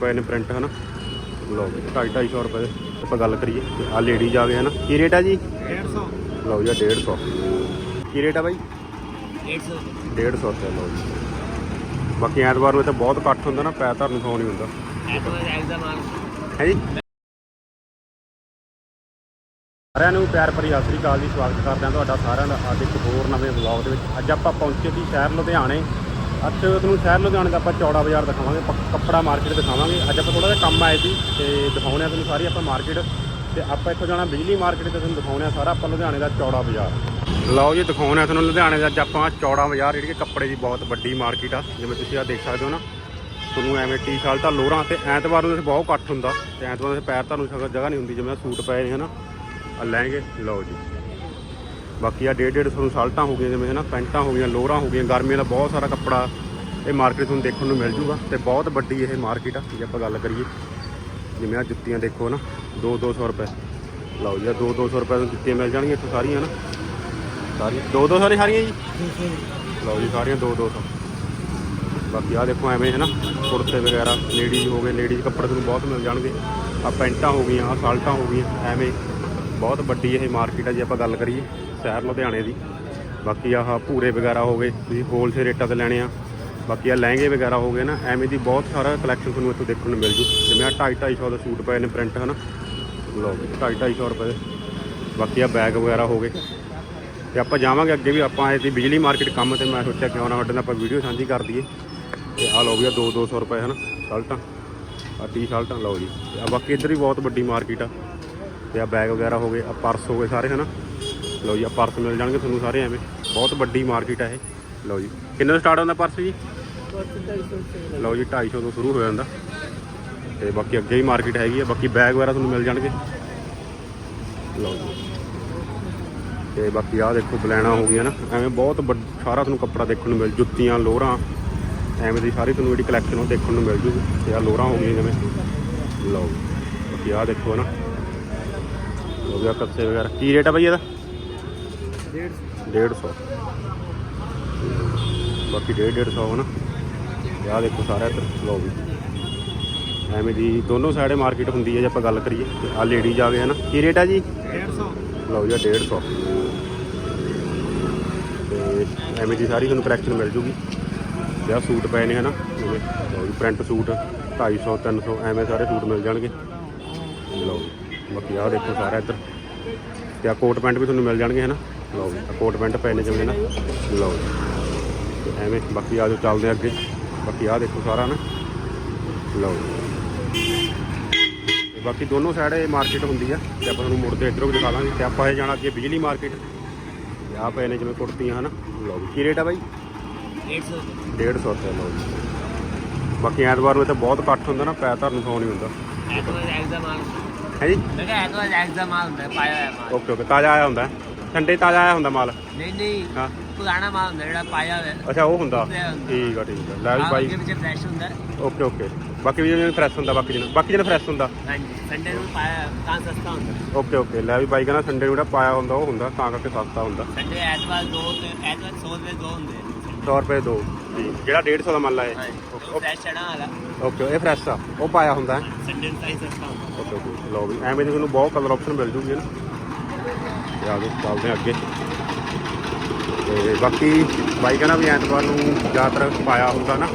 ਪਏ ਨੇ ਪ੍ਰਿੰਟ ਹਨਾ? ਲਓ ਜੀ 2.5 250 ਰੁਪਏ ਦੇ। ਆਪਾਂ ਗੱਲ ਕਰੀਏ ਤੇ ਆ ਲੇਡੀਜ਼ ਆ ਗਏ ਹਨਾ? ਕੀ ਰੇਟ ਆ ਜੀ? 150 ਲਓ ਜੀ ਆਹ 150 ਕੀ ਰੇਟ ਆ ਬਾਈ? 150 150 ਰੁਪਏ ਲਓ ਜੀ। ਬਾਕੀ ਐਤਵਾਰ ਨੂੰ ਇੱਥੇ ਬਹੁਤ ਇਕੱਠ ਹੁੰਦਾ ਨਾ ਪੈਰ ਧਰਨ ਨੂੰ ਸੌ ਨਹੀਂ ਹੁੰਦਾ। ਹੈ ਜੀ? ਸਾਰਿਆਂ ਨੂੰ ਪਿਆਰ ਭਰੀ ਸਤਿ ਸ੍ਰੀ ਅਕਾਲ ਜੀ ਸਵਾਗਤ ਕਰਦੇ ਹਾਂ ਤੁਹਾਡਾ ਸਾਰਿਆਂ ਦਾ ਅੱਜ ਇੱਕ ਹੋਰ ਨਵੇਂ ਵਲੌਗ ਦੇ ਵਿੱਚ। ਅੱਜ ਆਪਾਂ ਪਹੁੰਚੇ ਸੀ ਸ਼ਹਿਰ ਲੁਧਿਆਣੇ। ਅੱਜ ਤੁਹਾਨੂੰ ਸ਼ਹਿਰ ਲੁਧਿਆਣੇ ਦਾ ਆਪਾਂ ਚੌੜਾ ਬਾਜ਼ਾਰ ਦਿਖਾਵਾਂਗੇ ਪ- ਕੱਪੜਾ ਮਾਰਕੀਟ ਦਿਖਾਵਾਂਗੇ। ਅੱਜ ਆਪਾਂ ਥੋੜਾ ਜਿਹਾ ਕੰਮ ਆਏ ਸੀ ਤੇ ਦਿਖਾਉਣੇ ਆ ਤੁਹਾਨੂੰ ਸਾਰੀ ਆਪਾਂ ਮਾਰਕੀਟ ਤੇ ਆਪਾਂ ਇੱਥੋਂ ਜਾਣਾ ਬਿਜਲੀ ਮਾਰਕੀਟ ਤੇ ਤੁਹਾਨੂੰ ਦਿਖਾਉਣੇ ਆ ਸਾਰਾ ਆਪਾਂ ਲੁਧਿਆਣੇ ਦਾ ਚੌੜਾ ਬਾਜ਼ਾਰ। ਲਓ ਜੀ, ਦਿਖਾਉਣੇ ਆ ਤੁਹਾਨੂੰ ਲੁਧਿਆਣੇ ਦਾ ਅੱਜ ਆਪਾਂ ਚੌੜਾ ਬਾਜ਼ਾਰ, ਜਿਹੜੀ ਕਿ ਕੱਪੜੇ ਦੀ ਬਹੁਤ ਵੱਡੀ ਮਾਰਕੀਟ ਆ, ਜਿਵੇਂ ਤੁਸੀਂ ਆ ਦੇਖ ਸਕਦੇ ਹੋ ਨਾ। ਤੁਹਾਨੂੰ ਐਵੇਂ ਟੀ-ਸ਼ਰਟਾਂ ਲੋਰਾਂ ਤੇ ਐਤਵਾਰ ਨੂੰ ਇੱਥੇ ਬਹੁਤ ਇਕੱਠ ਹੁੰਦਾ ਤੇ ਐਤਵਾਰ ਨੂੰ ਇੱਥੇ ਪੈਰ ਤੁਹਾਨੂੰ ਜਗ੍ਹਾ ਨਹੀਂ ਹੁੰਦੀ, ਜਿਵੇਂ ਆਹ ਸੂਟ ਪਏ ਨੇ ਹਨਾ। ਆ ਲੈਣਗੇ ਲਓ ਜੀ। ਬਾਕੀ ਆ ਡੇਢ ਡੇਢ ਤੁਹਾਨੂੰ ਸਾਲਟਾਂ ਹੋ ਗਈਆਂ ਜਿਵੇਂ ਹਨਾ, ਪੈਂਟਾਂ ਹੋ ਗਈਆਂ, ਲੋਰਾਂ ਹੋ ਗਈਆਂ, ਗਰਮੀਆਂ ਦਾ ਬਹੁਤ ਸਾਰਾ ਕੱਪੜਾ ਇਹ ਮਾਰਕੀਟ ਤੁਹਾਨੂੰ ਦੇਖਣ ਨੂੰ ਮਿਲ ਜੂਗਾ ਤੇ ਬਹੁਤ ਵੱਡੀ ਇਹ ਮਾਰਕੀਟ ਆ, ਜੇ ਆਪਾਂ ਗੱਲ ਕਰੀਏ। ਜਿਵੇਂ ਆ ਜੁੱਤੀਆਂ ਦੇਖੋ ਨਾ 2-200 ਰੁਪਏ। ਲਓ ਜੀ 2-200 ਰੁਪਏ ਦੀਆਂ ਜੁੱਤੀਆਂ ਮਿਲ ਜਾਣਗੀਆਂ ਇੱਥੇ ਸਾਰੀਆਂ ਹਨਾ। ਸਾਰੀਆਂ 2-200 ਸਾਰੀ ਸਾਰੀਆਂ ਜੀ? ਲਓ ਜੀ, ਸਾਰੀਆਂ 2-200 ਬਾਕੀ ਆ ਦੇਖੋ ਐਵੇਂ ਹੈ ਨਾ ਕੁੜਤੇ ਵਗੈਰਾ, ਲੇਡੀਜ਼ ਹੋ ਗਏ, ਲੇਡੀਜ਼ ਕੱਪੜੇ ਤੁਹਾਨੂੰ ਬਹੁਤ ਮਿਲ ਜਾਣਗੇ। ਆ ਪੈਂਟਾਂ ਹੋ ਗਈਆਂ, ਆ ਸਾਲਟਾਂ ਹੋ ਗਈਆਂ, ਐਵੇਂ ਬਹੁਤ ਵੱਡੀ ਇਹ ਮਾਰਕੀਟ ਆ, ਜੇ ਆਪਾਂ ਗੱਲ ਕਰੀਏ। ਸ਼ਹਿਰ ਲੁਧਿਆਣੇ ਦੀ। ਬਾਕੀ ਆਹ ਭੂਰੇ ਵਗੈਰਾ ਹੋ ਗਏ, ਤੁਸੀਂ ਹੋਲਸੇਲ ਰੇਟਾਂ ਤੇ ਲੈਣੇ ਆ। ਬਾਕੀ ਆ ਲਹਿੰਗੇ ਵਗੈਰਾ ਹੋ ਗਏ ਨਾ, ਐਵੇਂ ਦੀ ਬਹੁਤ ਸਾਰਾ ਕਲੈਕਸ਼ਨ ਤੁਹਾਨੂੰ ਇੱਥੋਂ ਦੇਖਣ ਨੂੰ ਮਿਲ ਜੂ। ਜਿਵੇਂ ਆ 2.5 250 ਦੇ ਸੂਟ ਪਏ ਨੇ ਪ੍ਰਿੰਟ ਹਨਾ? ਲਓ 2.5 250 ਰੁਪਏ ਦੇ। ਬਾਕੀ ਆ ਬੈਗ ਵਗੈਰਾ ਹੋ ਗਏ। ਤੇ ਆਪਾਂ ਜਾਵਾਂਗੇ ਅੱਗੇ ਵੀ, ਆਪਾਂ ਆਏ ਸੀ ਬਿਜਲੀ ਮਾਰਕੀਟ ਕੰਮ ਤੇ ਮੈਂ ਸੋਚਿਆ ਕਿਉਂ ਨਾ ਸਾਡੇ ਨਾਲ ਆਪਾਂ ਵੀਡੀਓ ਸਾਂਝੀ ਕਰ ਦਈਏ। ਤੇ ਆਹ ਲਓ ਵੀ ਆ 2 200 ਰੁਪਏ, ਹਨ, ਸ਼ਰਟਾਂ। ਆ ਟੀ ਸ਼ਰਟਾਂ, ਲਓ ਜੀ। ਆ ਬਾਕੀ ਇੱਧਰ ਵੀ ਬਹੁਤ ਵੱਡੀ ਮਾਰਕੀਟ ਆ। ਤੇ ਆ ਬੈਗ ਵਗੈਰਾ ਹੋ ਗਏ ਆ ਪਰਸ ਹੋ ਗਏ ਸਾਰੇ, ਹਨਾ? ਲਓ ਜੀ ਆ ਪਰਸ ਮਿਲ ਜਾਣਗੇ ਤੁਹਾਨੂੰ ਸਾਰੇ ਐਵੇਂ। ਬਹੁਤ ਵੱਡੀ ਮਾਰਕੀਟ ਆ ਇਹ। ਲਓ ਜੀ, ਕਿੰਨੇ ਤੋਂ ਸਟਾਰਟ ਹੁੰਦਾ ਪਰਸ ਜੀ? ਲਓ ਜੀ 250 ਤੋਂ ਸ਼ੁਰੂ ਹੋ ਜਾਂਦਾ। ਤੇ ਬਾਕੀ ਅੱਗੇ ਹੀ ਮਾਰਕੀਟ ਹੈਗੀ ਆ, ਬਾਕੀ ਬੈਗ ਵਗੈਰਾ ਤੁਹਾਨੂੰ ਮਿਲ ਜਾਣਗੇ। ਲਓ ਜੀ। ਤੇ ਬਾਕੀ ਆਹ ਦੇਖੋ, ਬਲੈਣਾ ਹੋ ਗਈਆਂ ਨਾ। ਐਵੇਂ ਬਹੁਤ ਵੱਡ- ਸਾਰਾ ਤੁਹਾਨੂੰ ਕੱਪੜਾ ਦੇਖਣ ਨੂੰ ਮਿਲ ਜੁੱਤੀਆਂ, ਲੋਰਾਂ। ਐਵੇਂ ਦੀ ਸਾਰੀ ਤੁਹਾਨੂੰ ਜਿਹੜੀ ਕਲੈਕਸ਼ਨ ਉਹ ਦੇਖਣ ਨੂੰ ਮਿਲ ਜੂਗੀ ਤੇ ਆ ਲੋਰਾਂ ਹੋ ਗਈਆਂ ਜਿਵੇਂ ਲਓ ਬਾਕੀ ਆਹ ਦੇਖੋ ਨਾ। ਹੋ ਗਿਆ ਕੱਸੇ ਵਗੈਰਾ। ਕੀ ਰੇਟ ਆ ਬਈ ਇਹਦਾ? 150 ਬਾਕੀ 150 150 ਨਾ। ਆਹ ਦੇਖੋ ਸਾਰਾ ਇੱਧਰ ਲਓ ਵੀ। ਐਵੇਂ ਦੀ ਦੋਨੋਂ ਸਾਈਡੇ ਮਾਰਕੀਟ ਹੁੰਦੀ ਹੈ ਜੇ ਆਪਾਂ ਗੱਲ ਕਰੀਏ। ਤੇ ਆ ਲੇਡੀਜ਼ ਆ ਗਏ ਹਨਾ ਕੀ ਰੇਟ ਆ ਜੀ? 150 ਲਓ ਜੀ ਆਹ 150 ਤੇ ਐਵੇਂ ਦੀ ਸਾਰੀ ਤੁਹਾਨੂੰ ਕਲੈਕਸ਼ਨ ਮਿਲ ਜੂਗੀ। ਆਹ ਸੂਟ ਪਏ ਨੇ ਹਨਾ ਜਿਵੇਂ ਲਓ ਜੀ ਪ੍ਰਿੰਟ ਸੂਟ 250 300 ਐਵੇਂ ਸਾਰੇ ਸੂਟ ਮਿਲ ਜਾਣਗੇ। ਲਓ ਜੀ ਬਾਕੀ ਆਹ ਦੇਖੋ ਸਾਰਾ ਇੱਧਰ। ਤੇ ਆ ਕੋਟ ਪੈਂਟ ਵੀ ਤੁਹਾਨੂੰ ਮਿਲ ਜਾਣਗੇ ਹਨਾ ਲਓ ਜੀ ਕੋਟ ਪੈਂਟ ਪਏ ਨੇ ਜਿਵੇਂ ਨਾ ਲਓ ਜੀ। ਤੇ ਐਵੇਂ ਬਾਕੀ ਆ ਜੋ ਚੱਲਦੇ ਆ ਅੱਗੇ। ਬਾਕੀ ਆਹ ਦੇਖੋ ਸਾਰਾ ਨਾ। ਲਓ ਜੀ। ਤੇ ਬਾਕੀ ਦੋਨੋਂ ਸਾਈਡ ਇਹ ਮਾਰਕੀਟ ਹੁੰਦੀ ਆ ਤੇ ਆਪਾਂ ਤੁਹਾਨੂੰ ਮੁੜਦੇ ਇੱਧਰੋਂ ਵੀ ਦਿਖਾ ਦਾਂਗੇ ਤੇ ਆਪਾਂ ਇਹ ਜਾਣਾ ਅੱਗੇ ਬਿਜਲੀ ਮਾਰਕੀਟ ਤੇ ਆਹ ਪਏ ਨੇ ਜਿਵੇਂ ਕੁੜਤੀਆਂ ਹਨਾ। ਲਓ ਜੀ ਕੀ ਰੇਟ ਆ ਬਾਈ? 150 150 ਰੁਪਏ ਲਓ ਜੀ। ਬਾਕੀ ਐਤਵਾਰ ਨੂੰ ਇੱਥੇ ਬਹੁਤ ਇਕੱਠ ਹੁੰਦਾ ਨਾ ਪੈਰ ਧਰਨ ਨੂੰ ਸੌ ਨਹੀਂ ਹੁੰਦਾ। ਐਤਵਾਰ ਐਗਜ਼ਾਮ ਆ ਹੈ ਜੀ? ਮੈਂ ਕਿਹਾ ਐਤਵਾਰ ਐਗਜ਼ਾਮ ਆ ਹੁੰਦਾ ਪਾਇਆ ਹੋਇਆ ਮਾਲ। ਓਕੇ ਓਕੇ ਤਾਜ਼ਾ ਆਇਆ ਹੁੰਦਾ। ਸੰਡੇ ਤਾਜ਼ਾ ਆਇਆ ਹੁੰਦਾ ਮਾਲ? ਨਹੀਂ ਨਹੀਂ ਹਾਂ। ਪੁਰਾਣਾ ਮਾਲ ਹੁੰਦਾ ਜਿਹੜਾ ਪਾਇਆ ਹੋਇਆ। ਅੱਛਾ ਉਹ ਹੁੰਦਾ? ਪਿਆ ਹੁੰਦਾ। ਠੀਕ ਆ ਠੀਕ ਆ। ਲੈ ਵੀ ਬਾਈ। ਅੱਗੇ ਵਿੱਚ ਫਰੈਸ਼ ਹੁੰਦਾ। Okay okay. ਬਾਕੀ ਵੀ ਜਿਵੇਂ ਫਰੈਸ਼ ਹੁੰਦਾ ਬਾਕੀ ਦਿਨ ਬਾਕੀ ਦਿਨ ਫਰੈਸ਼ ਹੁੰਦਾ। ਹਾਂਜੀ ਸੰਡੇ ਨੂੰ ਪਾਇਆ ਤਾਂ ਸਸਤਾ ਹੁੰਦਾ। Okay okay. ਲੈ ਵੀ ਬਾਈ ਕਹਿੰਦਾ ਸੰਡੇ ਨੂੰ ਜਿਹੜਾ ਪਾਇਆ ਹੁੰਦਾ ਉਹ ਹੁੰਦਾ ਤਾਂ ਕਰਕੇ ਸਸਤਾ ਹੁੰਦਾ। ਸੰਡੇ ਐਤਵਾਰ ਦੋ ਤੇ ਐਤਵਾਰ 100 ਰੁਪਏ ਦੋ ਹੁੰਦੇ ਆ। 100 ਰੁਪਏ ਦੋ। ਠੀਕ। ਜਿਹੜਾ 150 ਦਾ ਮੰਨ ਲਾ ਇਹ ਹਾਂਜੀ ਉਹ ਫਰੈਸ਼ ਚੜਾ ਵਾਲਾ। ਓਕੇ ਇਹ ਫਰੈਸ਼ ਆ। ਉਹ ਪਾਇਆ ਹੁੰਦਾ। ਹੈ ਸੰਡੇ ਨੂੰ ਤਾਂ ਹੀ ਸਸਤਾ ਹੁੰਦਾ। Okay okay. ਲਓ ਵੀ ਐਵੇਂ ਦੀ ਤੁਹਾਨੂੰ ਬਹੁਤ ਕਲਰ ਆਪਸ਼ਨ ਮਿਲ ਜੂਗੀ ਨਾ? ਤੇ ਆ ਚੱਲਦੇ ਅੱਗੇ। ਤੇ ਬਾਕੀ ਬਾਈ ਕਹਿੰਦਾ ਵੀ ਐਤਵਾਰ ਨੂੰ ਜ਼ਿਆਦਾਤਰ ਪਾਇਆ ਹੁੰਦਾ ਨਾ।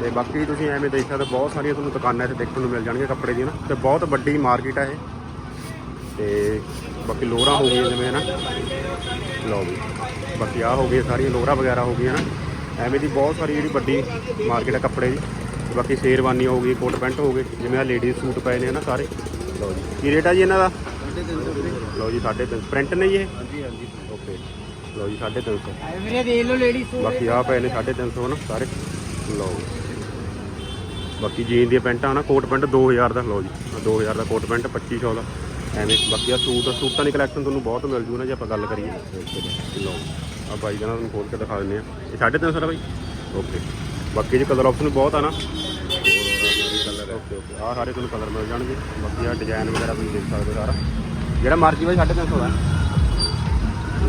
ਤੇ ਬਾਕੀ ਤੁਸੀਂ ਐਵੇਂ ਦੇਖ ਸਕਦੇ ਹੋ, ਬਹੁਤ ਸਾਰੀਆਂ ਤੁਹਾਨੂੰ ਦੁਕਾਨਾਂ ਇੱਥੇ ਦੇਖਣ ਨੂੰ ਮਿਲ ਜਾਣਗੀਆਂ ਕੱਪੜੇ ਦੀਆਂ ਨਾ। ਤੇ ਬਹੁਤ ਵੱਡੀ ਮਾਰਕੀਟ ਹੈ ਇਹ। ਤੇ ਬਾਕੀ ਲੋਰਾਂ ਹੋ ਗਈਆਂ ਜਿਵੇਂ ਨਾ ਲਓ ਵੀ ਬਾਕੀ ਆ ਹੋ ਗਈਆਂ ਸਾਰੀਆਂ ਲੋਰਾਂ ਵਗੈਰਾ ਹੋ ਗਈਆਂ ਨਾ। ਐਵੇਂ ਦੀ ਬਹੁਤ ਸਾਰੀ ਜਿਹੜੀ ਵੱਡੀ ਮਾਰਕੀਟ ਹੈ ਕੱਪੜੇ ਦੀ। ਬਾਕੀ ਸ਼ੇਰਵਾਨੀ ਹੋ ਗਈ ਕੋਟ ਪੈਂਟ ਹੋ ਗਏ ਜਿਵੇਂ ਆ ਲੇਡੀਜ਼ ਸੂਟ ਪਏ ਨੇ ਨਾ ਸਾਰੇ। ਲਓ ਜੀ ਕੀ ਰੇਟ ਆ ਜੀ ਇਹਨਾਂ ਦਾ? ਲਓ ਜੀ 350 ਪ੍ਰਿੰਟ ਨੇ ਜੀ ਇਹ। ਹਾਂਜੀ ਹਾਂਜੀ ਓਕੇ ਲਓ ਜੀ 350 ਵੀਰੇ ਦੇਖ ਲਓ ਲੇਡੀਜ਼ ਬਾਕੀ ਆ ਪਏ ਨੇ 350 ਨਾ ਸਾਰੇ। ਲਓ ਬਾਕੀ ਜੀਨ ਦੀਆਂ ਪੈਂਟਾਂ ਨਾ ਕੋਟ ਪੈਂਟ 2000 ਦਾ ਲਓ ਜੀ। ਆਹ 2000 ਦਾ ਕੋਟ ਪੈਂਟ 2500 ਦਾ। ਐਵੇਂ ਬਾਕੀ ਆ ਸੂਟ ਸੂਟਾਂ ਦੀ ਕਲੈਕਸ਼ਨ ਤੁਹਾਨੂੰ ਬਹੁਤ ਮਿਲ ਜੂ ਨਾ ਜੇ ਆਪਾਂ ਗੱਲ ਕਰੀਏ। ਲਓ ਆ ਬਾਈ ਦਾ ਤੁਹਾਨੂੰ ਖੋਲ ਕੇ ਦਿਖਾ ਦਿੰਦੇ ਆ ਇਹ 350 ਦਾ ਬਾਈ? ਓਕੇ ਬਾਕੀ ਜੇ ਕਲਰ ਆਪਸ਼ਨ ਬਹੁਤ ਆ ਨਾ। ਓਕੇ ਓਕੇ ਆ ਸਾਰੇ ਤੁਹਾਨੂੰ ਕਲਰ ਮਿਲ ਜਾਣਗੇ। ਬਾਕੀ ਆ ਡਿਜ਼ਾਈਨ ਵਗੈਰਾ ਤੁਸੀਂ ਦੇਖ ਸਕਦੇ ਹੋ ਸਾਰਾ। ਜਿਹੜਾ ਮਰਜ਼ੀ ਬਾਈ 350 ਦਾ।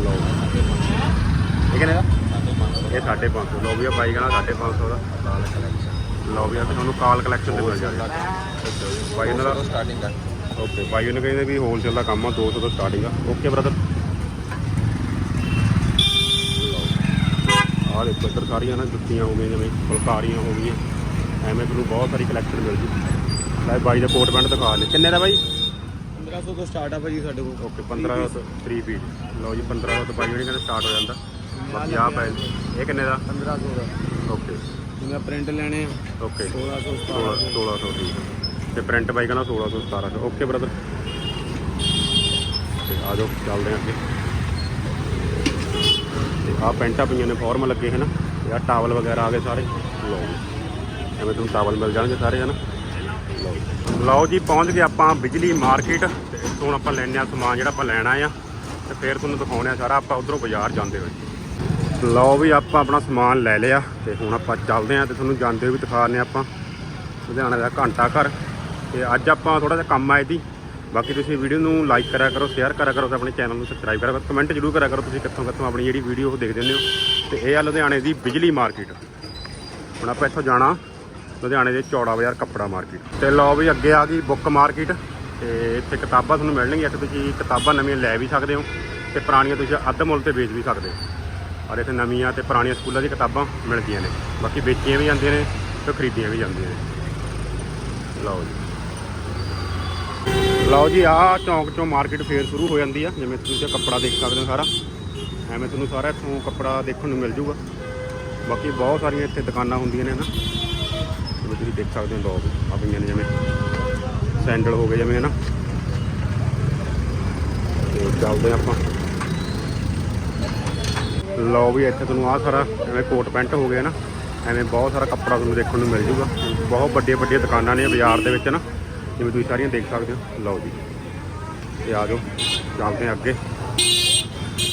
ਲਓ ਇਹ ਕਿੰਨੇ ਦਾ? ਇਹ 550 ਲਓ ਵੀ ਆ ਬਾਈ ਕਹਣਾ 550 ਦਾ। ਲਓ ਵੀ ਆ ਤੁਹਾਨੂੰ ਕਾਲ ਕਲੈਕਸ਼ਨ ਤੇ ਮਿਲ ਜਾਣਗੇ ਬਾਈ ਇਹਨਾਂ ਦਾ ਸਟਾਰਟਿੰਗ ਹੈ ਓਕੇ ਬਾਈ ਉਹਨੇ ਕਹਿੰਦੇ ਵੀ ਹੋਲਸੇਲ ਦਾ ਕੰਮ ਆ 200 ਤੋਂ ਸਟਾਰਟਿੰਗ ਆ। ਓਕੇ ਬ੍ਰਦਰ ਆਹ ਦੇਖੋ ਇੱਧਰ ਸਾਰੀਆਂ ਨਾ ਜੁੱਤੀਆਂ ਹੋ ਗਈਆਂ ਜਿਵੇਂ ਫੁਲਕਾਰੀਆਂ ਹੋ ਗਈਆਂ। ਐਵੇਂ ਤੁਹਾਨੂੰ ਬਹੁਤ ਸਾਰੀ ਕਲੈਕਸ਼ਨ ਮਿਲ ਜੂ। ਲੈ ਬਾਈ ਦਾ ਕੋਟ ਪੈਂਟ ਦਿਖਾ ਲੈ ਕਿੰਨੇ ਦਾ ਬਾਈ? 1500 ਤੋਂ ਸਟਾਰਟ ਆ ਭਾਜੀ ਸਾਡੇ ਕੋਲ। ਓਕੇ 15 ਤੋਂ 3 ਪੀਸ ਲਓ ਜੀ 15 ਤੋਂ ਬਾਈ ਜਿਹੜੀ ਕਹਿੰਦੇ ਸਟਾਰਟ ਹੋ ਜਾਂਦਾ। ਬਾਕੀ ਆਹ ਪੈ ਇਹ ਕਿੰਨੇ ਦਾ? 1500 ਦਾ। ਓਕੇ ਜਿਵੇਂ ਪ੍ਰਿੰਟ ਲੈਣੇ ਆ। ਓਕੇ 1600 16 1600 ਠੀਕ ਹੈ ਤੇ ਪ੍ਰਿੰਟ ਬਾਈ ਕਹਿੰਦਾ 1600 1700 ਓਕੇ ਬ੍ਰਦਰ ਤੇ ਆ ਜਾਓ ਚੱਲਦੇ ਹਾਂ ਅੱਗੇ। ਤੇ ਆ ਪੈਂਟਾਂ ਪਈਆਂ ਨੇ ਫਾਰਮ ਲੱਗੇ ਹਨ। ਤੇ ਆ ਟਾਵਲ ਵਗੈਰਾ ਆ ਗਏ ਸਾਰੇ। ਲਓ ਜੀ। ਐਵੇਂ ਤੁਹਾਨੂੰ ਟਾਵਲ ਮਿਲ ਜਾਣਗੇ ਸਾਰੇ ਹਨ। ਲਓ ਜੀ। ਲਓ ਜੀ ਪਹੁੰਚ ਗਏ ਆਪਾਂ ਬਿਜਲੀ ਮਾਰਕੀਟ। ਤੇ ਹੁਣ ਆਪਾਂ ਲੈਣੇ ਆ ਸਮਾਨ ਜਿਹੜਾ ਆਪਾਂ ਲੈਣਾ ਆ ਤੇ ਫਿਰ ਤੁਹਾਨੂੰ ਦਿਖਾਉਣੇ ਆ ਸਾਰਾ। ਆਪਾਂ ਉਧਰੋਂ ਬਾਜ਼ਾਰ ਜਾਂਦੇ ਹੋਏ। ਲਓ ਵੀ ਆਪਾਂ ਆਪਣਾ ਸਮਾਨ ਲੈ ਲਿਆ ਤੇ ਹੁਣ ਆਪਾਂ ਚੱਲਦੇ ਆ ਤੇ ਤੁਹਾਨੂੰ ਜਾਂਦੇ ਹੋਏ ਵੀ ਦਿਖਾਣੇ ਆਪਾਂ। ਲੁਧਿਆਣਾ ਦਾ ਘੰਟਾ ਘਰ। ਤੇ ਅੱਜ ਆਪਾਂ ਥੋੜਾ ਜਿਹਾ ਕੰਮ ਆਏ ਦੀ। ਬਾਕੀ ਤੁਸੀਂ ਵੀਡੀਓ ਨੂੰ ਲਾਈਕ ਕਰਿਆ ਕਰੋ ਸ਼ੇਅਰ ਕਰਿਆ ਕਰੋ ਤੇ ਆਪਣੇ ਚੈਨਲ ਨੂੰ ਸਬਸਕ੍ਰਾਈਬ ਕਰਿਆ ਕਰੋ। ਕਮੈਂਟ ਜ਼ਰੂਰ ਕਰਿਆ ਕਰੋ ਤੁਸੀਂ ਕਿੱਥੋਂ ਕਿੱਥੋਂ ਆਪਣੀ ਜਿਹੜੀ ਵੀਡੀਓ ਉਹ ਦੇਖਦੇ ਹੁੰਦੇ ਹੋ। ਤੇ ਇਹ ਆ ਲੁਧਿਆਣੇ ਦੀ ਬਿਜਲੀ ਮਾਰਕੀਟ। ਹੁਣ ਆਪਾਂ ਇੱਥੋਂ ਜਾਣਾ। ਲੁਧਿਆਣੇ ਦੇ ਚੌੜਾ ਬਾਜ਼ਾਰ ਕੱਪੜਾ ਮਾਰਕੀਟ। ਤੇ ਲਓ ਵੀ ਅੱਗੇ ਆ ਗਈ ਬੁੱਕ ਮਾਰਕੀਟ। ਤੇ ਇੱਥੇ ਕਿਤਾਬਾਂ ਤੁਹਾਨੂੰ ਮਿਲਣਗੀਆਂ, ਇੱਥੇ ਤੁਸੀਂ ਕਿਤਾਬਾਂ ਨਵੀਆਂ ਲੈ ਵੀ ਸਕਦੇ ਹੋ ਤੇ ਪੁਰਾਣੀਆਂ ਤੁਸੀਂ ਅੱਧ ਮੁੱਲ ਤੇ ਵੇਚ ਵੀ ਸਕਦੇ ਹੋ। ਔਰ ਇੱਥੇ ਨਵੀਆਂ ਤੇ ਪੁਰਾਣੀਆਂ ਸਕੂਲਾਂ ਦੀਆਂ ਕਿਤਾਬਾਂ ਮਿਲਦੀਆਂ ਨੇ। ਬਾਕੀ ਵੇਚੀਆਂ ਵੀ ਜਾਂਦੀਆਂ ਨੇ ਤੇ ਖਰੀਦੀਆਂ ਵੀ ਜਾਂਦੀਆਂ ਨੇ। ਲਓ ਜੀ। ਲਓ ਜੀ, ਆਹ ਚੌਂਕ ਚੋਂ ਮਾਰਕੀਟ ਫੇਰ ਸ਼ੁਰੂ ਹੋ ਜਾਂਦੀ ਆ, ਜਿਵੇਂ ਤੁਸੀਂ ਇਹ ਕੱਪੜਾ ਦੇਖ ਸਕਦੇ ਹੋ ਸਾਰਾ। ਐਵੇਂ ਤੁਹਾਨੂੰ ਸਾਰਾ ਇੱਥੋਂ ਕੱਪੜਾ ਦੇਖਣ ਨੂੰ ਮਿਲ ਜੂਗਾ। ਬਾਕੀ ਬਹੁਤ ਸਾਰੀਆਂ ਇੱਥੇ ਦੁਕਾਨਾਂ ਹੁੰਦੀਆਂ ਨੇ ਨਾ। ਜਿਵੇਂ ਤੁਸੀਂ ਦੇਖ ਸਕਦੇ ਹੋ ਲੋਕ ਆ ਪਈਆਂ ਨੇ ਜਿਵੇਂ ਸੈਂਡਲ ਹੋ ਗਏ ਜਿਵੇਂ ਹੈ ਨਾ ਤੇ ਚੱਲਦੇ ਆਪਾਂ। ਲਓ ਵੀ, ਇੱਥੇ ਤੁਹਾਨੂੰ ਆਹ ਸਾਰਾ ਐਵੇਂ ਕੋਟ ਪੈਂਟ ਹੋ ਗਏ ਨਾ ਐਵੇਂ ਬਹੁਤ ਸਾਰਾ ਕੱਪੜਾ ਤੁਹਾਨੂੰ ਦੇਖਣ ਨੂੰ ਮਿਲ ਜੂਗਾ। ਬਹੁਤ ਵੱਡੀਆਂ ਵੱਡੀਆਂ ਦੁਕਾਨਾਂ ਨੇ ਬਾਜ਼ਾਰ ਦੇ ਵਿੱਚ ਨਾ ਜਿਵੇਂ ਤੁਸੀਂ ਸਾਰੀਆਂ ਦੇਖ ਸਕਦੇ ਹੋ। ਲਓ ਜੀ। ਤੇ ਆ ਜਾਓ। ਚੱਲਦੇ ਹਾਂ ਅੱਗੇ।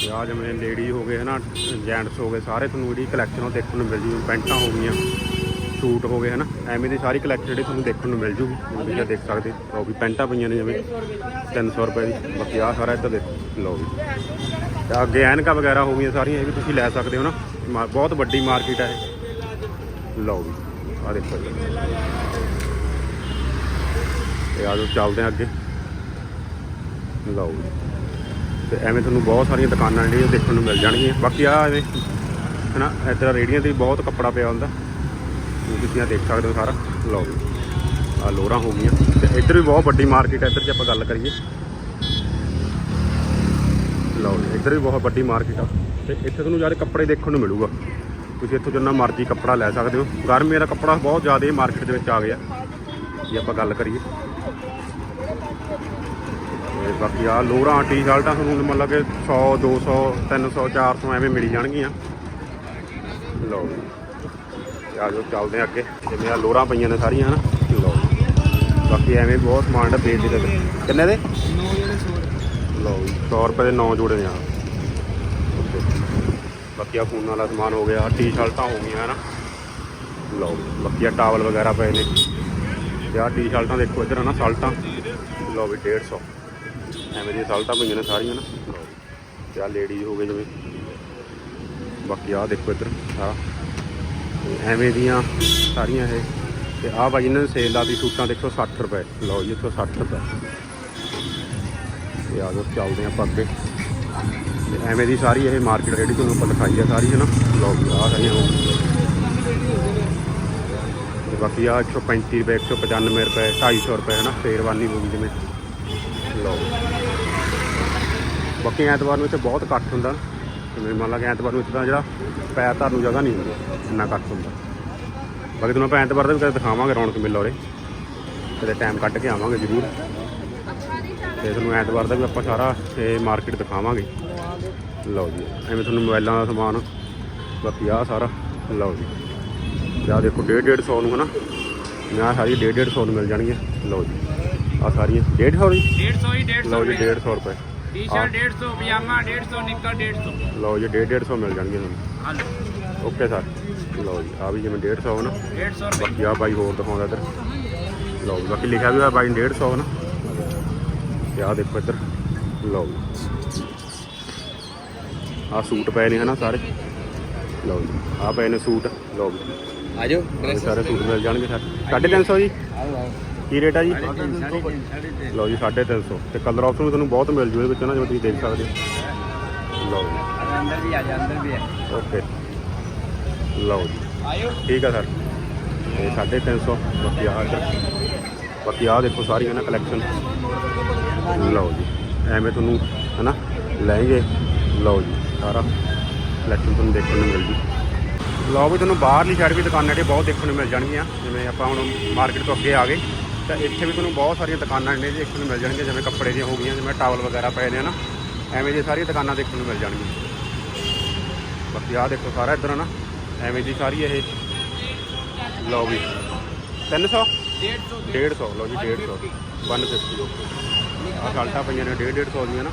ਤੇ ਆ ਜਿਵੇਂ ਲੇਡੀ ਹੋ ਗਏ, ਹਨਾ। ਜੈਂਟਸ ਹੋ ਗਏ। ਸਾਰੇ ਤੁਹਾਨੂੰ ਜਿਹੜੀ ਕਲੈਕਸ਼ਨ ਉਹ ਦੇਖਣ ਨੂੰ ਮਿਲ ਜੂਗੀ। ਪੈਂਟਾਂ ਹੋ ਗਈਆਂ। ਸੂਟ ਹੋ ਗਏ ਹਨਾ? ਐਵੇਂ ਦੀ ਸਾਰੀ ਕਲੈਕਸ਼ਨ ਜਿਹੜੀ ਤੁਹਾਨੂੰ ਦੇਖਣ ਨੂੰ ਮਿਲ ਜੂਗੀ। ਜਿਵੇਂ ਤੁਸੀਂ ਦੇਖ ਸਕਦੇ ਹੋ। ਵੀ, ਪੈਂਟਾਂ ਪਈਆਂ ਨੇ ਜਿਵੇਂ। 300 ਰੁਪਏ ਦੀ। ਬਾਕੀ ਆ ਸਾਰਾ ਇੱਧਰ ਦੇਖੋ। ਲਓ ਜੀ ਤੇ ਅੱਗੇ ਐਨਕਾ ਵਗੈਰਾ ਹੋ ਗਈਆਂ ਸਾਰੀਆਂ, ਇਹ ਵੀ ਤੁਸੀਂ ਲੈ ਸਕਦੇ ਹੋ ਨਾ। ਮਾ- ਬਹੁਤ ਵੱਡੀ ਮਾਰਕੀਟ ਹੈ ਇਹ। ਲਓ ਜੀ ਆ ਦੇਖੋ ਜੀ। ਤੇ ਆ ਜਾਓ ਚੱਲਦੇ ਹਾਂ ਅੱਗੇ। ਲਓ ਜੀ ਤੇ ਐਵੇਂ ਤੁਹਾਨੂੰ ਬਹੁਤ ਸਾਰੀਆਂ ਦੁਕਾਨਾਂ ਜਿਹੜੀਆਂ ਦੇਖਣ ਨੂੰ ਮਿਲ ਜਾਣਗੀਆਂ। ਬਾਕੀ ਆ ਐਵੇਂ, ਹਨਾ, ਇੱਧਰ ਰੇੜੀਆਂ ਤੇ ਵੀ ਬਹੁਤ ਕੱਪੜਾ ਪਿਆ ਹੁੰਦਾ। ਤੁਸੀਂ ਆਹ ਦੇਖ ਸਕਦੇ ਹੋ ਸਾਰਾ। ਲਓ ਜੀ ਆ ਲੋਰਾਂ ਹੋ ਗਈਆਂ। ਤੇ ਇੱਧਰ ਵੀ ਬਹੁਤ ਵੱਡੀ ਮਾਰਕੀਟ ਹੈ, ਇੱਧਰ ਜੇ ਆਪਾਂ ਗੱਲ ਕਰੀਏ। ਲਓ ਜੀ, ਇੱਧਰ ਵੀ ਬਹੁਤ ਵੱਡੀ ਮਾਰਕੀਟ ਆ। ਤੇ ਇੱਥੇ ਤੁਹਾਨੂੰ ਯਾਰ ਕੱਪੜੇ ਦੇਖਣ ਨੂੰ ਮਿਲੂਗਾ। ਤੁਸੀਂ ਇੱਥੋਂ ਜਿੰਨਾ ਮਰਜ਼ੀ ਕੱਪੜਾ ਲੈ ਸਕਦੇ ਹੋ। ਗਰਮੀ ਦਾ ਕੱਪੜਾ ਬਹੁਤ ਜ਼ਿਆਦਾ ਮਾਰਕੀਟ ਦੇ ਵਿੱਚ ਆ ਗਿਆ। ਜੇ ਆਪਾਂ ਗੱਲ ਕਰੀਏ। ਤੇ ਬਾਕੀ ਆ ਲੋਰਾਂ ਟੀ-ਸ਼ਰਟਾਂ ਤੁਹਾਨੂੰ ਮਤਲਬ ਕਿ 100 200 300 400 ਐਵੇਂ ਮਿਲ ਜਾਣਗੀਆਂ। ਲਓ ਜੀ। ਤੇ ਆ ਚੱਲਦੇ ਹਾਂ ਅੱਗੇ। ਜਿਵੇਂ ਆ ਲੋਰਾਂ ਪਈਆਂ ਨੇ ਸਾਰੀਆਂ, ਹਨਾ? ਲਓ ਬਾਕੀ ਐਵੇਂ ਬਹੁਤ ਸਮਾਨ ਦਾ ਵੇਚਦੇ ਤੇ ਕਿੰਨੇ ਦੇ? 9 ਜਿਹੜੇ 100 ਲਓ ਜੀ 100 ਰੁਪਏ ਦੇ 9 ਜੋੜੇ ਨੇ ਆ ਬਾਕੀ ਆ ਫੋਨ ਵਾਲਾ ਸਮਾਨ ਹੋ ਗਿਆ ਟੀ-ਸ਼ਰਟਾਂ ਹੋ ਗਈਆਂ, ਹਨਾ? ਲਓ ਬਾਕੀ ਆ ਟਾਵਲ ਵਗੈਰਾ ਪਏ ਨੇ। ਤੇ ਆ ਟੀ-ਸ਼ਰਟਾਂ ਦੇਖੋ ਇੱਧਰ, ਹਨਾ ਸ਼ਾਲਟਾਂ ਲਓ ਵੀ 150 ਐਵੇਂ ਦੀਆਂ ਸ਼ਾਲਟਾਂ ਪਈਆਂ ਨੇ ਸਾਰੀਆਂ ਨਾ ਲਓ ਤੇ ਆ ਲੇਡੀਜ਼ ਹੋ ਗਏ ਜਿਵੇਂ। ਬਾਕੀ ਆ ਦੇਖੋ ਇੱਧਰ ਆ ਐਵੇਂ ਦੀਆਂ ਸਾਰੀਆਂ ਇਹ। ਤੇ ਆ ਭਾਈ ਇਹਨਾਂ ਨੇ ਸੇਲ ਲਾਤੀ ਸੂਟਾਂ, ਦੇਖੋ 60 ਰੁਪਏ। ਲਓ ਜੀ, ਇੱਥੋਂ 60 ਰੁਪਏ। ਤੇ ਆ ਜਾਓ, ਚੱਲਦੇ ਹਾਂ ਆਪਾਂ ਅੱਗੇ। ਤੇ ਐਵੇਂ ਦੀ ਸਾਰੀ ਇਹ ਮਾਰਕੀਟ ਜਿਹੜੀ ਤੁਹਾਨੂੰ ਆਪਾਂ ਦਿਖਾਈ ਆ ਸਾਰੀ ਹੈ ਨਾ ਲਓ ਜੀ ਆਹ ਸਾਰੀਆਂ ਹੋ ਗਈਆਂ। ਤੇ ਬਾਕੀ ਆ 135 ਰੁਪਏ 195 ਰੁਪਏ 250 ਰੁਪਏ ਹੈ ਨਾ ਸ਼ੇਰਵਾਨੀ ਹੋ ਗਈ ਜਿਵੇਂ। ਲਓ। ਬਾਕੀ ਐਤਵਾਰ ਨੂੰ ਇੱਥੇ ਬਹੁਤ ਇਕੱਠ ਹੁੰਦਾ। ਜਿਵੇਂ ਮੰਨ ਲਾ ਕਿ ਐਤਵਾਰ ਨੂੰ ਇੱਥੇ ਤਾਂ ਜਿਹੜਾ ਪੈਰ ਧਰਨ ਨੂੰ ਜਗ੍ਹਾ ਨਹੀਂ ਹੁੰਦੀ ਇੰਨਾ ਕੱਟ ਹੁੰਦਾ। ਬਾਕੀ ਤੁਹਾਨੂੰ ਆਪਾਂ ਐਤਵਾਰ ਦਾ ਵੀ ਕਦੇ ਦਿਖਾਵਾਂਗੇ ਰੌਣਕ ਮੇਲਾ ਉਰੇ। ਕਦੇ ਟਾਈਮ ਕੱਢ ਕੇ ਆਵਾਂਗੇ ਜ਼ਰੂਰ। ਤੇ ਤੁਹਾਨੂੰ ਐਤਵਾਰ ਦਾ ਵੀ ਆਪਾਂ ਸਾਰਾ ਇਹ ਮਾਰਕੀਟ ਦਿਖਾਵਾਂਗੇ। ਲਓ ਜੀ ਐਵੇਂ ਤੁਹਾਨੂੰ ਮੋਬਾਈਲਾਂ ਦਾ ਸਮਾਨ ਬਾਕੀ ਆ ਸਾਰਾ ਲਓ ਜੀ। ਆ ਦੇਖੋ 1.5 ਸੌ ਨੂੰ ਹਨਾ ਨਾ ਸਾਰੀ 1.5 150 ਨੂੰ ਮਿਲ ਜਾਣਗੀਆਂ। ਲਓ ਜੀ ਆ ਸਾਰੀਆਂ। 150 ਜੀ? 150 ਹੀ 150 ਲਓ ਜੀ 150 ਰੁਪਏ। ਲਓ ਜੀ 1.5 150 ਮਿਲ ਜਾਣਗੇ ਤੁਹਾਨੂੰ। ਆ ਓਕੇ ਸਰ। ਲਓ ਜੀ ਆ ਵੀ ਜਿਵੇਂ 150 ਨਾ। 150 ਰੁਪਏ। ਬਾਕੀ ਆ ਬਾਈ ਹੋਰ ਦਿਖਾਉਂਦਾ ਇੱਧਰ। ਲਓ ਬਾਕੀ ਲਿਖਿਆ ਵੀ ਹੋਇਆ ਬਾਈ 150 ਨਾ। ਤੇ ਆ ਦੇਖੋ ਇੱਧਰ। ਲਓ ਆ ਸੂਟ ਪਏ ਨੇ ਹਨਾ ਸਾਰੇ। ਲਓ ਜੀ ਆ ਪਏ ਨੇ ਸੂਟ। ਲਓ ਜੀ। ਆਜੋ ਸਾਰੇ ਸੂਟ ਮਿਲ ਜਾਣਗੇ ਸਰ। 350 ਜੀ? ਆਓ ਆਓ। ਕੀ ਰੇਟ ਆ ਜੀ? ਲਓ ਜੀ 350 ਤੇ ਕਲਰ ਆਪਸ਼ਨ ਵੀ ਤੁਹਾਨੂੰ ਬਹੁਤ ਮਿਲ ਜੂ ਵਿੱਚੋਂ ਨਾ ਜਿਵੇਂ ਤੁਸੀਂ ਦੇਖ ਸਕਦੇ ਹੋ। ਲਓ ਜੀ। ਅੰਦਰ ਵੀ ਆ ਜਾ ਅੰਦਰ ਵੀ ਆ। ਓਕੇ ਲਓ ਜੀ। ਆਇਓ ਠੀਕ ਆ ਸਰ ਇਹ 350 ਬਾਕੀ ਆ ਬਾਕੀ ਆ ਦੇਖੋ ਸਾਰੀਆਂ ਨਾ ਕਲੈਕਸ਼ਨ ਲਓ ਜੀ। ਐਵੇਂ ਤੁਹਾਨੂੰ ਹੈ ਨਾ ਲੈਣਗੇ ਲਓ ਜੀ ਸਾਰਾ ਕਲੈਕਸ਼ਨ ਤੁਹਾਨੂੰ ਦੇਖਣ ਨੂੰ ਮਿਲ ਜੂ। ਲਓ ਵੀ ਤੁਹਾਨੂੰ ਬਾਹਰਲੀ ਸਾਈਡ ਵੀ ਦੁਕਾਨਾਂ 'ਤੇ ਬਹੁਤ ਦੇਖਣ ਨੂੰ ਮਿਲ ਜਾਣਗੀਆਂ। ਜਿਵੇਂ ਆਪਾਂ ਹੁਣ ਮਾਰਕੀਟ ਤੋਂ ਅੱਗੇ ਆ ਗਏ। ਤਾਂ ਇੱਥੇ ਵੀ ਤੁਹਾਨੂੰ ਬਹੁਤ ਸਾਰੀਆਂ ਦੁਕਾਨਾਂ ਨੇ ਦੇਖਣ ਨੂੰ ਮਿਲ ਜਾਣਗੀਆਂ ਜਿਵੇਂ ਕੱਪੜੇ ਦੀਆਂ ਹੋ ਗਈਆਂ ਜਿਵੇਂ ਟਾਵਲ ਵਗੈਰਾ ਪਏ ਨੇ ਨਾ ਐਵੇਂ ਦੀਆਂ ਸਾਰੀਆਂ ਦੁਕਾਨਾਂ ਦੇਖਣ ਨੂੰ ਮਿਲ ਜਾਣਗੀਆਂ। ਬਾਕੀ ਆਹ ਦੇਖੋ ਸਾਰਾ ਇੱਧਰ ਨਾ ਐਵੇਂ ਦੀ ਸਾਰੀ ਇਹ। ਲਓ ਵੀ। 300 150 ਲਓ ਜੀ 150 150 ਆਹ ਸ਼ਰਟਾਂ ਪਈਆਂ ਨੇ 150 150 ਦੀਆਂ ਨਾ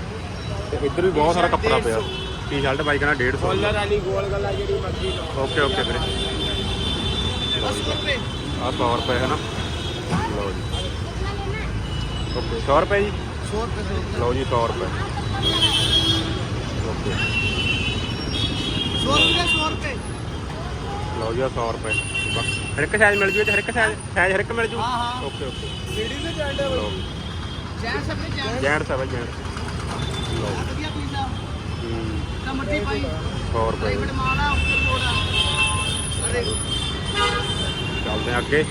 ਤੇ ਇੱਧਰ ਵੀ ਬਹੁਤ ਸਾਰਾ ਕੱਪੜਾ ਪਿਆ। ਟੀ-ਸ਼ਰਟ ਬਾਈ ਕਹਿੰਦਾ 150 ਦੀ। ਵਾਲੀ ਗੋਲ ਗਲਾ ਜਿਹੜੀ ਮਰਜ਼ੀ ਲਓ। ਓਕੇ ਓਕੇ ਵੀਰੇ। ਆ 100 ਰੁਪਏ ਹੈ ਨਾ ਲਓ ਜੀ। ਓਕੇ 100 ਰੁਪਏ ਜੀ? 100 ਰੁਪਏ ਲਓ ਜੀ 100 ਰੁਪਏ। ਓਕੇ। 100 ਰੁਪਏ 100 ਰੁਪਏ ਲਓ ਜੀ ਆਹ 100 ਰੁਪਏ। ਹਰ ਇੱਕ ਸਾਈਜ਼ ਮਿਲ ਜੂ ਹਰ ਇੱਕ ਸਾਈਜ਼ ਸਾਈਜ਼ ਹਰ ਇੱਕ ਮਿਲ ਜੂ? ਹਾਂ, ਹਾਂ। Okay okay. ਲੇਡੀ ਦੇ ਜੈਂਟ ਹੈ ਲਓ ਜੈਂਟ ਸਭ ਨੇ ਜੈਂਟ ਸਭ ਜੈਂਟ ਲਓ ਵਧੀਆ ਪੀਸ ਆ। ਤਾਂ ਪਾਈ। 100 ਰੁਪਏ। ਪ੍ਰਾਈਵੇਟ ਮਾਲ ਆ ਉੱਪਰ ਆ। ਅਰੇ। ਚੱਲਦੇ ਅੱਗੇ।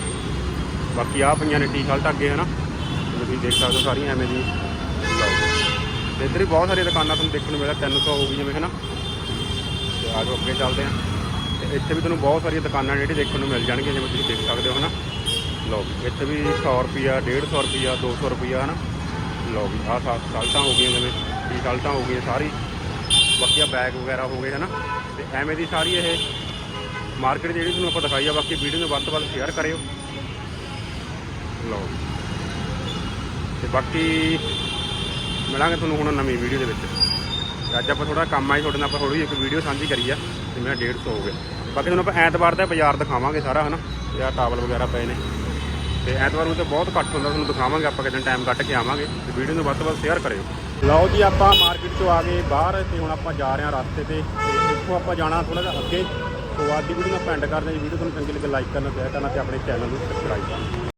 ਬਾਕੀ ਆ ਪਈਆਂ ਨੇ ਟੀ-ਸ਼ਰਟ ਅੱਗੇ, ਹਨਾ? ਜਿਵੇਂ ਤੁਸੀਂ ਦੇਖ ਸਕਦੇ ਹੋ ਸਾਰੀਆਂ ਐਵੇਂ ਦੀ ਲਓ ਤੇ ਇੱਧਰ ਵੀ ਬਹੁਤ ਸਾਰੀਆਂ ਦੁਕਾਨਾਂ ਤੁਹਾਨੂੰ ਦੇਖਣ ਨੂੰ ਮਿਲਿਆ 300 ਹੋ ਗਈ ਜਿਵੇਂ, ਹਨਾ? ਤੇ ਆ ਜਾਓ, ਅੱਗੇ ਚੱਲਦੇ ਹਾਂ। ਤੇ ਇੱਥੇ ਵੀ ਤੁਹਾਨੂੰ ਬਹੁਤ ਸਾਰੀਆਂ ਦੁਕਾਨਾਂ ਨੇ ਜਿਹੜੀ ਦੇਖਣ ਨੂੰ ਮਿਲ ਜਾਣਗੀਆਂ, ਜਿਵੇਂ ਤੁਸੀਂ ਦੇਖ ਸਕਦੇ ਹੋ, ਹਨਾ? ਲਓ ਵੀ ਇੱਥੇ ਵੀ 100 ਰੁਪਿਆ 150 ਰੁਪਿਆ 200 ਰੁਪਿਆ ਹਨਾ? ਲਓ ਵੀ ਆਹ ਸਾ- ਹੋ ਗਈਆਂ ਜਿਵੇਂ, ਟੀ-ਸ਼ਰਟਾਂ ਹੋ ਗਈਆਂ ਸਾਰੀ। ਬਾਕੀ ਆ ਬੈਗ ਵਗੈਰਾ ਹੋ ਗਏ, ਹਨਾ? ਤੇ ਐਵੇਂ ਦੀ ਸਾਰੀ ਇਹ ਮਾਰਕੀਟ ਜਿਹੜੀ ਤੁਹਾਨੂੰ ਆਪਾਂ ਦਿਖਾਈ ਆ, ਬਾਕੀ ਵੀਡੀਓ ਨੂੰ ਵੱਧ ਤੋਂ ਵੱਧ ਸ਼ੇਅਰ ਕਰਿਓ। ਲਓ ਤੇ ਬਾਕੀ ਮਿਲਾਂਗੇ ਤੁਹਾਨੂੰ ਹੁਣ ਨਵੀਂ ਵੀਡੀਓ ਦੇ ਵਿੱਚ। ਤੇ ਅੱਜ ਆਪਾਂ ਥੋੜਾ ਕੰਮ ਆਈ, ਤੁਹਾਡੇ ਨਾਲ ਆਪਾਂ ਥੋੜੀ ਇੱਕ ਵੀਡੀਓ ਸਾਂਝੀ ਕਰੀ ਆ, ਤੇ ਮੇਰਾ 150 ਹੋ ਗਿਆ। ਬਾਕੀ ਤੁਹਾਨੂੰ ਆਪਾਂ ਐਤਵਾਰ ਦਾ ਬਾਜ਼ਾਰ ਦਿਖਾਵਾਂਗੇ ਸਾਰਾ, ਹਨਾ? ਤੇ ਆਹ ਟਾਵਲ ਵਗੈਰਾ ਪਏ ਨੇ। ਤੇ ਐਤਵਾਰ ਨੂੰ ਤਾਂ ਬਹੁਤ ਘੱਟ ਹੁੰਦਾ, ਤੁਹਾਨੂੰ ਦਿਖਾਵਾਂਗੇ ਆਪਾਂ ਕਿਤੇ ਟਾਈਮ ਕੱਢ ਕੇ ਆਵਾਂਗੇ। ਤੇ ਵੀਡੀਓ ਨੂੰ ਵੱਧ ਤੋਂ ਵੱਧ ਸ਼ੇਅਰ ਕਰਿਓ। ਲਓ ਜੀ, ਆਪਾਂ ਮਾਰਕੀਟ ਤੋਂ ਆ ਗਏ ਬਾਹਰ, ਤੇ ਹੁਣ ਆਪਾਂ ਜਾ ਰਹੇ ਹਾਂ ਰਸਤੇ ਤੇ। ਤੇ ਇੱਥੋਂ ਆਪਾਂ ਜਾਣਾ ਥੋੜਾ ਜਿਹਾ ਅੱਗੇ। ਸੋ ਅੱਜ ਦੀ ਵੀਡੀਓ ਨੂੰ ਆਪਾਂ ਐਂਡ ਕਰਦੇ ਹਾਂ। ਜੀ ਵੀਡੀਓ ਤੁਹਾਨੂੰ ਚੰਗੀ ਲੱਗੇ ਲਾਈਕ ਕਰਨਾ ਸ਼ੇਅਰ ਕਰਨਾ ਤੇ ਆਪਣੇ ਚੈਨਲ ਨੂੰ ਸਬਸਕ੍ਰਾਈਬ ਕਰਨਾ।